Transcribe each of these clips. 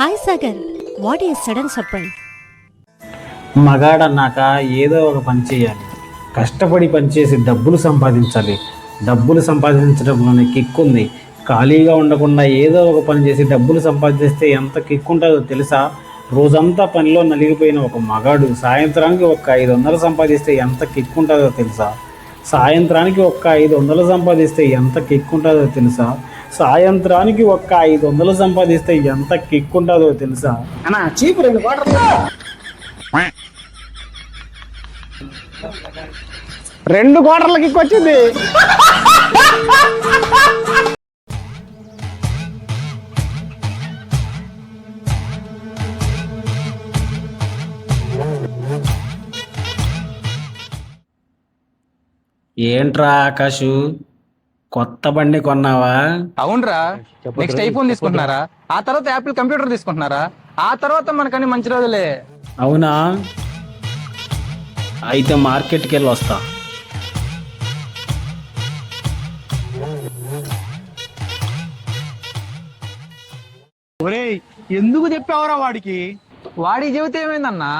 Hi Sagar what is sudden surprise మగాడన్నాక ఏదో ఒక పని చేయాలి. కష్టపడి పనిచేసి డబ్బులు సంపాదించాలి. డబ్బులు సంపాదించడంలోనే కిక్ ఉంది. ఖాళీగా ఉండకుండా ఏదో ఒక పని చేసి డబ్బులు సంపాదిస్తే ఎంత కిక్ ఉంటుందో తెలుసా? రోజంతా పనిలో నలిగిపోయిన ఒక మగాడు సాయంత్రానికి ఒక ఐదు వందలు సంపాదిస్తే ఎంత కిక్ ఉంటుందో తెలుసా? సాయంత్రానికి ఒక్క ఐదు వందలు సంపాదిస్తే ఎంత కిక్ ఉంటుందో తెలుసా? సాయంత్రానికి ఒక్క ఐదు వందలు సంపాదిస్తే ఎంత కిక్ ఉంటుందో తెలుసా? అన్నా చీపు రెండు వాటర్ రెండు కోటర్లకి వచ్చింది. ఏంట్రా ఆకాశు? కొత్త బండి కొన్నావా? అవునరా. నెక్స్ట్ ఐఫోన్ తీసుకుంటున్నారా? ఆ తర్వాత యాపిల్ కంప్యూటర్ తీసుకుంటున్నారా? ఆ తర్వాత మనకని మంచి రోజులే. అవునా? అయితే మార్కెట్కి వెళ్ళి వస్తా. ఒరేయ్ ఎందుకు చెప్పావురా వాడికి? వాడి జీవితం ఏమైందన్నా?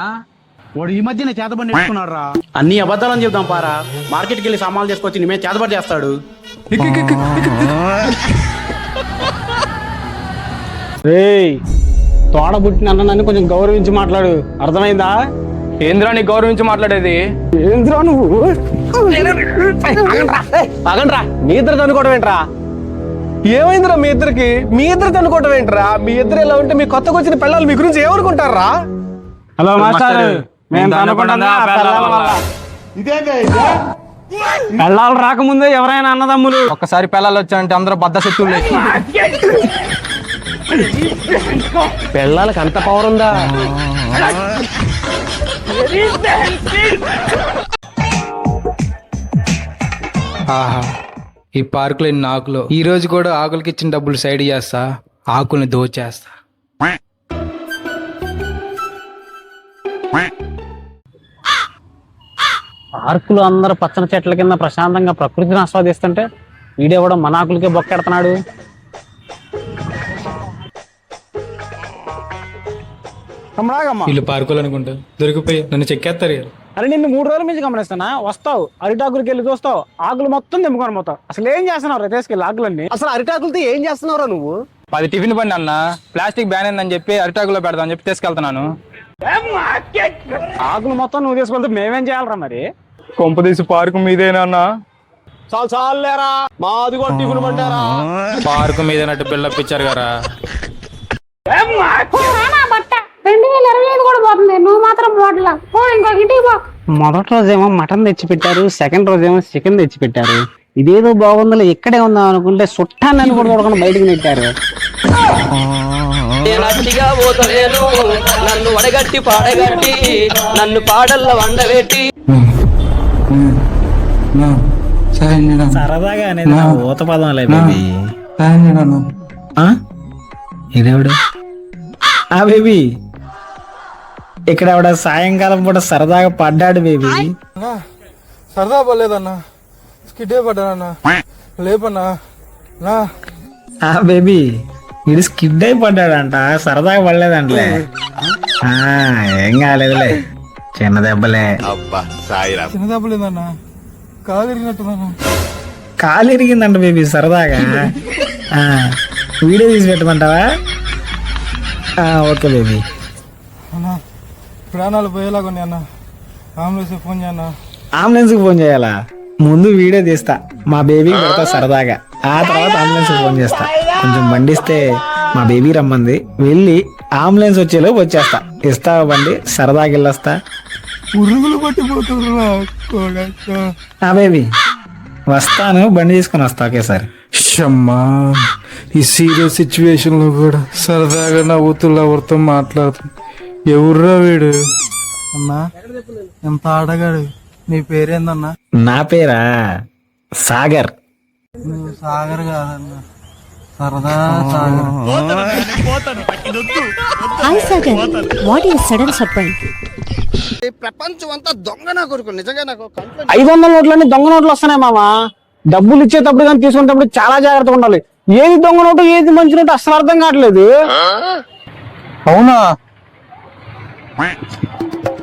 వాడు ఈ మధ్యన చేతబండి నేర్చుకున్నాడు రా అన్ని అబద్ధాలని చెప్దాం పారా. మార్కెట్కి వెళ్ళి సామాన్లు తీసుకొచ్చి నీ మీద చేతబడి చేస్తాడు. రేయ్ తోడ పుట్టిన అన్నని కొంచెం గౌరవించి మాట్లాడు. అర్థమైందా? ఏంద్రా నీ గౌరవించి మాట్లాడేది? ఏంద్రా నువ్వు? అగండ్రా మీ ఇద్దరు అనుకోవడం ఏంట్రా? ఏమైందిరా మీ ఇద్దరికి? మీ ఇద్దరు అనుకోవటం ఏంట్రా? మీ ఇద్దరు ఇలా ఉంటే మీ కొత్తగా వచ్చిన పిల్లలు మీ గురించి ఏమనుకుంటారా? Hello master. మేము అనుకుంటుందా పెళ్ళాల? పెళ్ళాలు రాకముందే ఎవరైనా అన్నదమ్ములు. ఒక్కసారి పిల్లలు వచ్చాయంటే అందరూ బద్ద శత్రువులే పిల్లలకి అంత పవర్ ఉందా? ఆహా ఈ పార్కులో ఎన్ని ఆకులు. ఈ రోజు కూడా ఆకులకి ఇచ్చిన డబ్బులు సైడ్ చేస్తా ఆకుల్ని దోచేస్తా. పార్కులు అందరూ పచ్చని చెట్ల కింద ప్రశాంతంగా ప్రకృతిని ఆస్వాదిస్తుంటే వీడెవడో మన ఆకులకే బొక్కెడుతున్నాడు వీళ్ళు పార్కులు అనుకుంటా. దొరికిపోయి నన్ను చెక్కేస్తారు. అరే నిన్ను మూడు రోజుల నుంచి గమనిస్తున్నా. వస్తావు. అరిటాకులకి వెళ్ళి చూస్తావు. ఆకులు మొత్తం తెంపుకొని పోతావు. అసలు ఏం చేస్తున్నావు రా తీసుకెళ్ళి ఆకులన్నీ? అసలు అరిటాకులతో ఏం చేస్తున్నావురా నువ్వు? పది టిఫిన్ బండి అన్న ప్లాస్టిక్ బ్యాన్ అయిందని చెప్పి అరిటాకులో పెడదామని చెప్పి తీసుకెళ్తున్నాను. ఆకులు మొత్తం నువ్వు తీసుకెళ్తే మేమేం చేయాలరా మరి? కొంపదీసి పార్కు మీదేనా చాలు చాలు లేరా. మాది కూడా టిఫిన్ పడ్డారా. పార్కు మీదేనట్టు బిల్డప్ ఇచ్చారు కదా. నా బట్ట. రెండు వేల ఇరవై ఐదు కూడా పోతుంది. నువ్వు మాత్రం పోట్లా పో ఇంకొక ఇంటికి పో. మొదటి రోజేమో మటన్ తెచ్చి పెట్టారు సెకండ్ రోజేమో చికెన్ తెచ్చి పెట్టారు ఇదేదో బాగుందో ఇక్కడే ఉందాం అనుకుంటే సుట్టాన్ని కూడా చూడకుండా బయటకు నెట్టారు. నేనట్టిగా పోతలేను నన్ను వడగట్టి పాడగట్టి నన్ను పాడల్ల వండబెట్టి. సరదాగా అనేది ఊత పదం బేబీ. ఇదేవిడు ఆ? బేబీ. ఇక్కడ ఆవిడ సాయంకాలం పూట సరదాగా పడ్డాడు బేబీ. సరదా పర్లేదన్నా స్కిడ్డే పడ్డానన్నా. లేపన్నా. నా. ఆ బేబీ. ఇది స్కిడ్ అయి పడ్డాడంట. సరదాగా పడలేదంటలే. ఆ, ఏం కాలేదులే. చిన్న దెబ్బలే. చిన్న దెబ్బలేదన్నా. కాలు ఇరిగినట్టుందన్నా కాలు ఇరిగిందంట బేబీ సరదాగా? వీడియో తీసి పెట్టమంటావా? Okay baby. అన్నా ప్రాణాలు పోయేలాగా ఉన్నాయి అన్న. అంబులెన్స్ ఫోన్ చేయన్నా. ఫోన్ చేయాలా? ముందు వీడియో తీస్తా. మా బేబీకి పెడతా సరదాగా. ఆ తర్వాత అంబులెన్స్ ఫోన్ చేస్తా. కొంచెం బండిస్తే మా బేబీ రమ్మంది. వెళ్ళి అంబులెన్స్ వచ్చేలోపు వచ్చేస్తా. ఇస్తావా బండి? సరదాగా వెళ్ళొస్తా. పురుగులు పట్టిపోతున్నా కొడక. ఆ బేబీ వస్తాను బండి తీసుకొని వస్తా ఒకేసారి. షమ్మా ఈ సీరియస్ సిచ్యువేషన్లో కూడా సరదాగా నవ్వుతూ ఎవరితో మాట్లాడుతుంది ఎవర్రా వీడు? అన్నా ఎంత ఆడగాడు? నీ పేరేందన్నా? నా పేరా? సాగర్. నువ్వు సాగర్ కాదన్నా. సరదా Sagar. Hi Sagar. What is sudden surprise? ఐదు వందల నోట్లన్నీ దొంగ నోట్లు వస్తున్నాయి మామ. డబ్బులు ఇచ్చేటప్పుడు కానీ తీసుకునేటప్పుడు చాలా జాగ్రత్తగా ఉండాలి. ఏది దొంగ నోటు ఏది మంచి నోటు అసలు అర్థం కావట్లేదు. అవునా?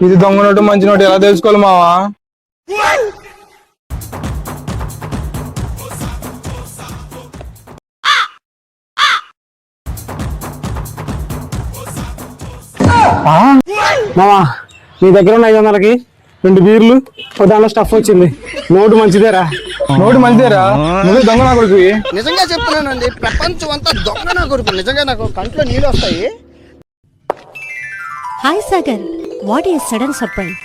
ఇది దొంగ నోటు మంచి నోటు ఎలా తెలుసుకోవాలి మావా మామా నీ దగ్గర ఉన్న ఐదు వందలకి రెండు బీర్లు. దానిలో స్టఫ్ వచ్చింది. నోటు మంచిదేరా. నోటు మంచిదేరా. నువ్వు దొంగ నా కొడుకు నిజంగా చెప్తున్నానండి ప్రపంచం అంతా దొంగ నా కొడుకు. నిజంగా నాకు కంట్లో నీళ్ళు వస్తాయి. Hi Sagar what is sudden surprise?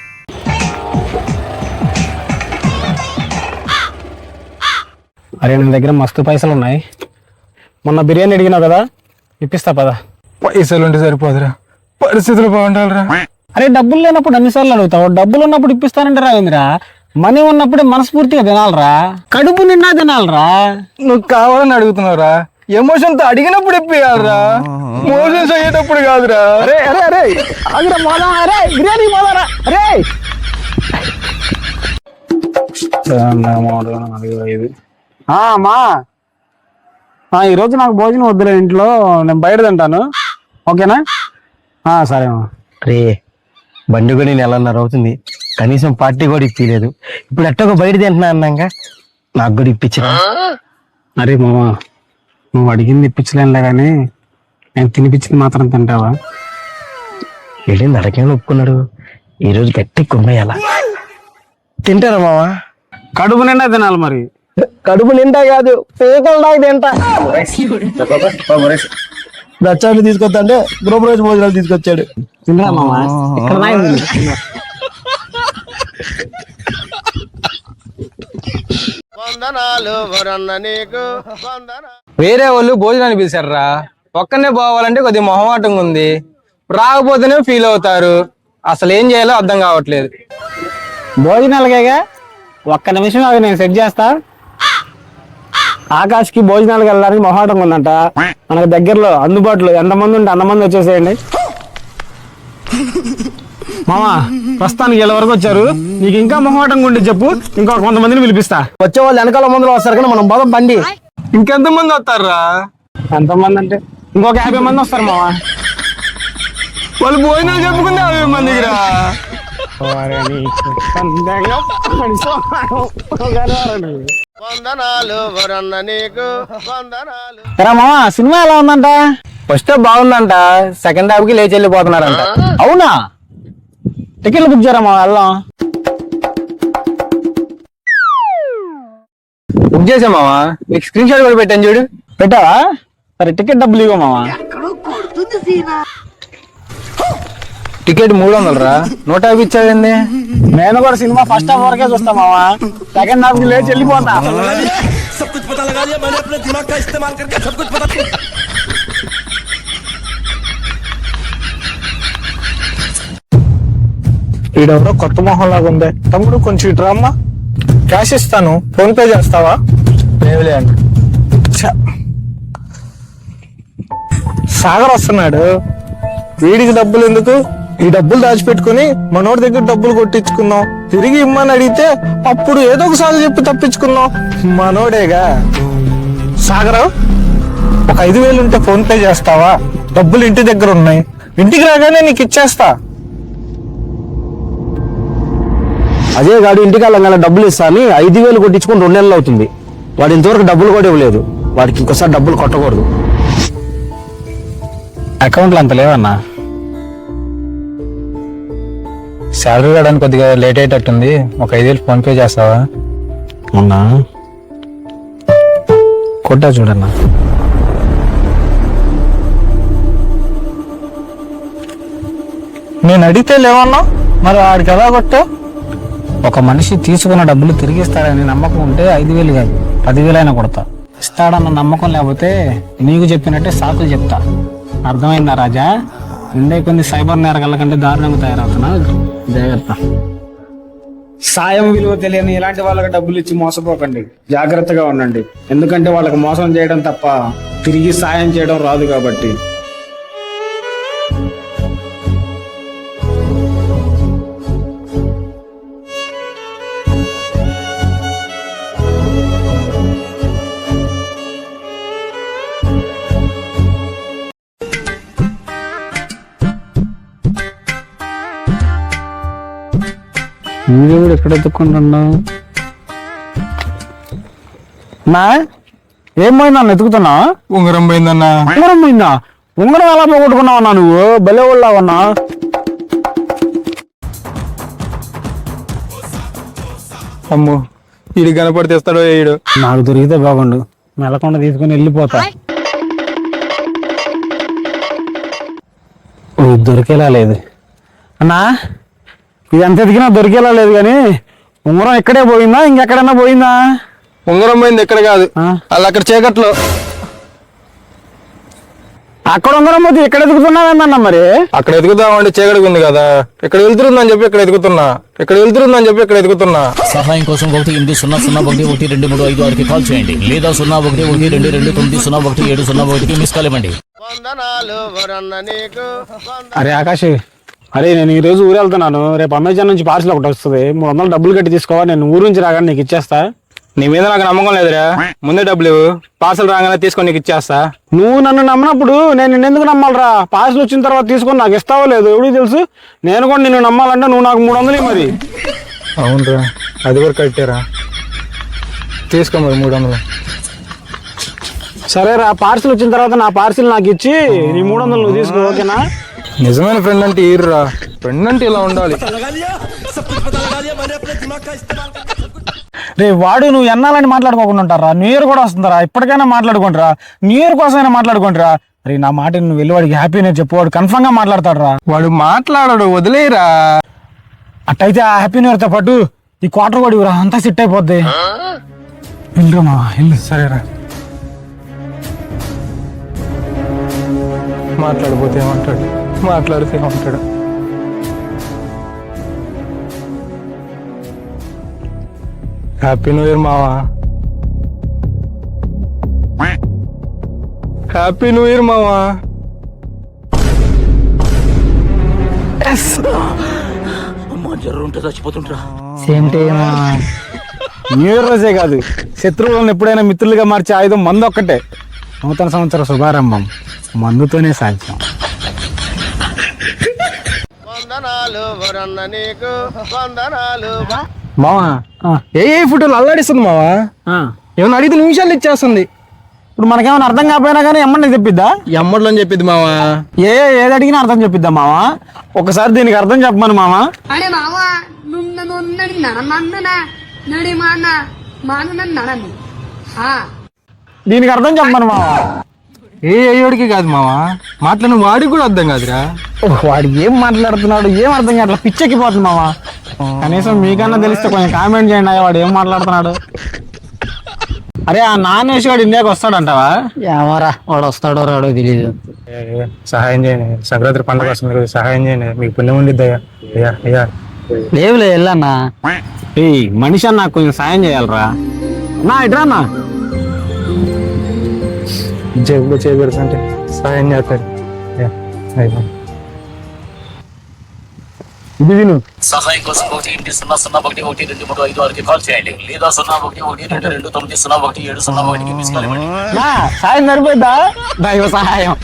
అరే నా దగ్గర మస్తు పైసలు ఉన్నాయి. మొన్న బిర్యానీ అడిగినావు కదా ఇప్పిస్తా పదా. పైసలు ఉంటే సరిపోదురా. పరిస్థితులు బాగుండాలిరా. అరే డబ్బులు లేనప్పుడు అన్నిసార్లు అడుగుతావు? డబ్బులు ఉన్నప్పుడు ఇప్పిస్తానంటే రావేంద్రా మనీ ఉన్నప్పుడే మనస్ఫూర్తిగా తినాలరా. కడుపు నిండా తినాలరా. నువ్వు కావాలని అడుగుతున్నావురా. ఎమోషన్తో అడిగినప్పుడు ఇప్పియాలరా. మోషన్స్ అయ్యేటప్పుడు కాదురా. అరే అరే అరే. ఆగిరా మోదా అరే బిర్యానీ మోదారా. అరే. మా. ఆ, ఈరోజు నాకు భోజనం వద్దులే ఇంట్లో. నేను బయట తింటాను. ఓకేనా? ఆ, సరే మా. రే బండి కొని నెలన్నర అవుతుంది. కనీసం పార్టీ కూడా ఇప్పలేదు ఇప్పుడు ఎట్టొక బయట తింటున్నా అన్నాక నాకు కూడా ఇప్పించిన అరే మామ నువ్వు అడిగింది ఇప్పించలేనులే కానీ నేను తినిపించింది మాత్రం తింటావా? వెళ్ళింది అడగని ఒప్పుకున్నాడు? ఈ రోజు గట్టి కుమ్మయ్యాల తింటారా మావా? కడుపు నిండా తినాలి మరి. కడుపు నిండా కాదు పేకలు దాకా తింటా. దచ్చాలు తీసుకొస్తా అంటే గృహప్రవేశ భోజనాలు తీసుకొచ్చాడు. తినరా మామ ఇక్కడ. వేరే వాళ్ళు భోజనాన్ని పిలిచారా? ఒక్కనే పోవాలంటే కొద్దిగా మొహమాటంగా ఉంది. రాకపోతేనే ఫీల్ అవుతారు. అసలు ఏం చేయాలో అర్థం కావట్లేదు. భోజనాలకేగా? ఒక్క నిమిషం అవి నేను సెట్ చేస్తా. ఆకాష్కి భోజనాలకు వెళ్ళడానికి మొహాటంగా ఉందంట. మనకు దగ్గరలో అందుబాటులో ఎంతమంది ఉంటే అంతమంది వచ్చేసేయండి. మామా ప్రస్తుతానికి వీళ్ళ వరకు వచ్చారు. నీకు ఇంకా మొహమాటంగా ఉంటే చెప్పు ఇంకా కొంతమందిని పిలిపిస్తా. వచ్చే వాళ్ళు వెనకాల ముందులో వస్తారు కానీ మనం బాదం బండి ఇంకెంతమంది వస్తారా ఎంతమంది అంటే? ఇంకొక యాభై మంది వస్తారు మావా వాళ్ళు భోజనాలు చెప్పుకుంటే యాభై మందికి రా. సినిమా ఎలా ఉందంట? ఫస్ట్ బాగుందంట. సెకండ్ హాఫ్కి లేచి వెళ్ళిపోతున్నారంట. అవునా? టికెట్లు బుక్ చేయరా మా వెళ్దాం బుక్ చేసామావా నీకు స్క్రీన్ షాట్ కూడా పెట్టాను చూడు. పెట్టావా? సరే టికెట్ డబ్బులు ఇవ్వ మావా. టికెట్ మూడు వందలు రా నూట యాభై ఇచ్చాడండి నేను కూడా సినిమా ఫస్ట్ హాఫ్ వరకే చూస్తా మావా. సెకండ్ హాఫ్కి లేచి వెళ్ళిపోతా. ఈడెవరో కొత్త మొహం లాగా ఉంది. తమ్ముడు కొంచెం ఇటు రామ్మా క్యాష్ ఇస్తాను. ఫోన్ పే చేస్తావా? లేవులే అండి. సాగర్ వస్తున్నాడు. వీడికి డబ్బులు ఎందుకు? ఈ డబ్బులు దాచిపెట్టుకుని మనోడి దగ్గర డబ్బులు కొట్టించుకున్నాం తిరిగి ఇమ్మని అడిగితే అప్పుడు ఏదో ఒకసారి చెప్పి తప్పించుకున్నాం మనోడేగా. సాగరం ఒక ఐదు వేలు ఉంటే ఫోన్ పే చేస్తావా? డబ్బులు ఇంటి దగ్గర ఉన్నాయి. ఇంటికి రాగానే నీకు ఇచ్చేస్తా. అదే గాడు ఇంటికి వెళ్ళగానే డబ్బులు ఇస్తాను ఐదు వేలు కొట్టించుకుని రెండు నెలలు అవుతుంది. వాడు ఇంతవరకు డబ్బులు కూడా ఇవ్వలేదు. వాడికి ఇంకోసారి డబ్బులు కొట్టకూడదు. అకౌంట్లో అంత లేవన్నా? శాలరీ రావడానికి కొద్దిగా లేట్ అయ్యేటట్టుంది. ఒక ఐదు వేలు ఫోన్ పే చేస్తావా? అవునా? కొట్టా చూడన్నా. నేను అడిగితే లేవన్నా? మరి వాడికి ఎలా కొట్టా ఒక మనిషి తీసుకున్న డబ్బులు తిరిగి ఇస్తాడని నమ్మకం ఉంటే ఐదు వేలు కాదు పదివేలైనా కొడతా. ఇస్తాడన్న నమ్మకం లేకపోతే నీకు చెప్పినట్టే సాకులు చెప్తా. అర్థమైందా రాజా? ఉండే కొన్ని సైబర్ నేరగాళ్ళ కంటే దారుణంగా తయారవుతున్నా. జాగ్రత్త. సాయం విలువ తెలియని ఇలాంటి వాళ్ళకి డబ్బులు ఇచ్చి మోసపోకండి. జాగ్రత్తగా ఉండండి. ఎందుకంటే వాళ్ళకి మోసం చేయడం తప్ప తిరిగి సాయం చేయడం రాదు కాబట్టి. వీడెవడు ఎక్కడ ఎత్తుకుంటున్నా నా? ఏం పోయిందా ఎత్తుకుతున్నా ఉంగరం పోయిందన్నా. ఉంగరం పోయిందా? ఉంగరం ఎలా పోగొట్టుకున్నావన్నా నువ్వు? భలే వాళ్ళవన్నా అమ్ము వీడు కనపడితే ఇస్తాడో వేయడు నాకు దొరికితే బాగుండు. మెలకుండా తీసుకుని వెళ్ళిపోతా. దొరికేలా లేదు. అన్నా? ఇది ఎంత ఎదిగినా దొరికేలా లేదు కానీ ఉంగరం ఇక్కడే పోయిందా? ఇంకెక్కడన్నా పోయిందా? ఉంగరం పోయింది ఎక్కడ కాదు? అలా అక్కడ చీకట్లో. అక్కడ ఉంగరం పోతే ఇక్కడ ఎదుగుతున్నావేమన్నా మరి? అక్కడ ఎదుగుదామంటే చీకటిగా ఉంది కదా. ఇక్కడ వెళ్తుందని చెప్పి ఇక్కడ ఎదుగుతున్నా ఇక్కడ వెళ్తుందని చెప్పి ఇక్కడ ఎదుగుతున్నా సహాయం కోసం ఒకటి ఎనిమిది సున్నా సున్నా ఒకటి ఒకటి రెండు మూడు ఐదు ఆరుకి కాల్ చేయండి. లేదా సున్నా ఒకటి ఒకటి రెండు రెండు తొమ్మిది సున్నా ఒకటి ఏడు సున్నా ఒకటికి మిస్ కాల్ ఇవ్వండి. అరే ఆకాష్ అరే నేను ఈ రోజు ఊరు వెళ్తున్నాను. రేపు అమెజాన్ నుంచి పార్సల్ ఒకటి వస్తుంది. మూడు వందలు డబ్బులు కట్టి తీసుకోవా నేను ఊరు నుంచి రాగానే నీకు ఇచ్చేస్తా. నీ మీద నాకు నమ్మకం లేదురా. ముందే డబ్బులు. పార్సల్ రాగానే తీసుకొని నీకు ఇచ్చేస్తా. నువ్వు నన్ను నమ్మినప్పుడు నేను నిన్ను ఎందుకు నమ్మాలరా? పార్సల్ వచ్చిన తర్వాత తీసుకొని నాకు ఇస్తావో లేదు ఎవడికి తెలుసు? నేను కూడా నిన్ను నమ్మాలంటే నువ్వు నాకు మూడు వందలు మరి. అవునరా. అది కూడా కట్టారా? తీసుకో మరి మూడు వందలు. సరేరా పార్సల్ వచ్చిన తర్వాత నా పార్సిల్ నాకు ఇచ్చి నీ మూడు వందలు నువ్వు తీసుకో ఓకేనా? నిజమైన ఫ్రెండ్ అంటే ఈరురా. ఫ్రెండ్ అంటే ఇలా ఉండాలి. రే వాడు నువ్వు ఎన్నాలని మాట్లాడుకోకుండా ఉంటారా? న్యూ ఇయర్ కూడా వస్తుందరా. ఇప్పటికైనా మాట్లాడుకుంటారా న్యూ ఇయర్ కోసమైనా మాట్లాడుకుంటారా రే నా మాట నువ్వు వెళ్ళి వాడికి హ్యాపీ నేను చెప్పు. వాడు కన్ఫర్మ్గా మాట్లాడతాడు రా వాడు మాట్లాడాడు వదిలేరా. అట్టయితే ఆ హ్యాపీ న్యూ ఇయర్తో పాటు ఈ క్వార్టర్ కూడా ఇవ్వరా. అంతా సెట్ అయిపోద్ది. వెళ్ళరా మా వెళ్ళు. సరేరా. మాట్లాడిపోతే ఏమంటాడు? మాట్లాడితే ఏమంటాడు హ్యాపీ న్యూ ఇయర్ మావా. హ్యాపీ న్యూ ఇయర్ మావా. సేమ్ న్యూ ఇయర్ రోజే కాదు. శత్రువులను ఎప్పుడైనా మిత్రులుగా మార్చే ఆయుధం మందు ఒక్కటే నూతన సంవత్సర శుభారంభం. మందుతోనే సాధ్యం. వందనాలు వరన్న నీకు వందనాలు. మావా? ఏ ఏ ఫోటోలు అల్లాడిస్తుంది మావా? ఏమన్నా అడిగితే నిమిషాలు ఇచ్చేస్తుంది. ఇప్పుడు మనకేమైనా అర్థం కాకపోయినా కానీ ఎమ్మని చెప్పిద్దా? ఎమ్మట్లో అని చెప్పింది మావా? ఏ ఏది అడిగినా అర్థం చెప్పిద్దా మావా? ఒకసారి దీనికి అర్థం చెప్పమను మావా. అడే మామ నున్న నున్నడి నడమన్నన నడి మా అన్న మా అన్న నడని దీనికి అర్థం చెప్పమను మావా. ఏ అయ్యోడికి కాదు మావా? మాట్లాడిన వాడికి కూడా అర్థం కాదురా. వాడు ఏం మాట్లాడుతున్నాడు? ఏం అర్థం కావట్లా? పిచ్చెక్కిపోతుంది మావా కనీసం మీకన్నా తెలిస్తే కొంచెం కామెంట్ చేయండి అయ్యా వాడు ఏం మాట్లాడుతున్నాడు? అరే ఆ నాన్ వేసి వాడు ఇండియాకి వస్తాడంటావా? ఏమోరా వాడు వస్తాడో రాడో తెలియదు సహాయం చేయండి. సంక్రాంతి పండుగ వస్తుంది కదా సహాయం చేయండి. మీకు పుణ్యం ఉండిద్ది అయ్యా. అయ్యా అయ్యా. లేవులే వెళ్ళన్నా. ఏయ్ మనిషి అన్న కొంచెం సాయం చేయాలరా. నా ఇట్రా అన్న. జేబులో చేయబెడుతుంటే సహాయం చేస్తాడు. అయ్యా. ఇది విను. సహాయం కోసం ఒకటి ఎనిమిది సున్నా సున్నా ఒకటి ఒకటి రెండు మూడు ఐదు ఆరుకి కాల్ చేయండి. లేదా సున్నా ఒకటి ఒకటి రెండు రెండు తొమ్మిది సున్నా ఒకటి ఏడు సున్నా ఒకటికి మిస్ కాల్ ఇవ్వండి నా సాయం సరిపోద్దా దైవ సహాయం.